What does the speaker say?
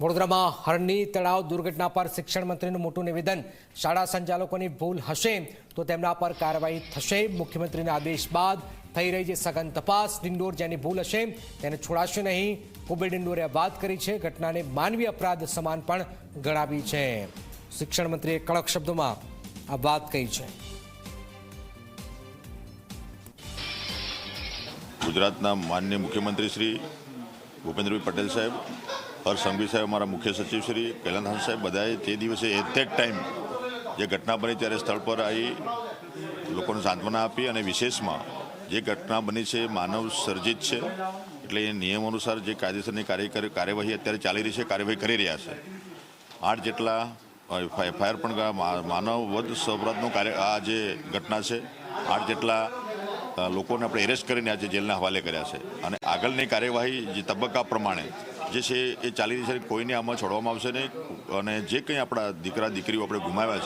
વડોદરામાં હરણી તળાવ દુર્ઘટના પર શિક્ષણ મંત્રીનું મોટું નિવેદન. શાળા સંચાલકોની ભૂલ હશે તો તેમના પર કાર્યવાહી થશે. મુખ્યમંત્રીના આદેશ બાદ થઈ રહી છે સઘન તપાસ ડિંડોર જેની ભૂલ હશે તેને છોડાશે નહીં. કુબેર ડિંડોરે વાત કરી છે. ઘટનાને માનવી અપરાધ સમાન પણ ગણાવી છે. શિક્ષણ મંત્રીએ કડક શબ્દોમાં આ વાત કહી છે. ગુજરાતના માન્ય મુખ્યમંત્રી શ્રી ભૂપેન્દ્રભાઈ પટેલ સાહેબ હર્ષ સંઘવી સાહેબ અમારા મુખ્ય સચિવ શ્રી કૈલાનહાન સાહેબ, બધાએ તે દિવસે એટ ધેટ ટાઈમ જે ઘટના બની ત્યારે સ્થળ પર આવી લોકોને સાંત્વના આપી અને વિશેષમાં જે ઘટના બની છે, માનવ સર્જિત છે, એટલે એ નિયમ અનુસાર જે કાયદેસરની કાર્ય કાર્યવાહી અત્યારે ચાલી રહી છે, કાર્યવાહી કરી રહ્યા છે. આઠ જેટલા એફઆઈઆર પણ માનવ વધ સૌરાતનું કાર્ય, આ જે ઘટના છે, આઠ જેટલા લોકોને આપણે એરેસ્ટ કરીને આજે જેલના હવાલે કર્યા છે. અને આગળની કાર્યવાહી જે તબક્કા પ્રમાણે જે છે એ ચાલી રહી છે, કોઈને આમાં છોડવામાં આવશે નહીં. અને જે કંઈ આપણા દીકરા, દીકરીઓ આપણે ગુમાવ્યા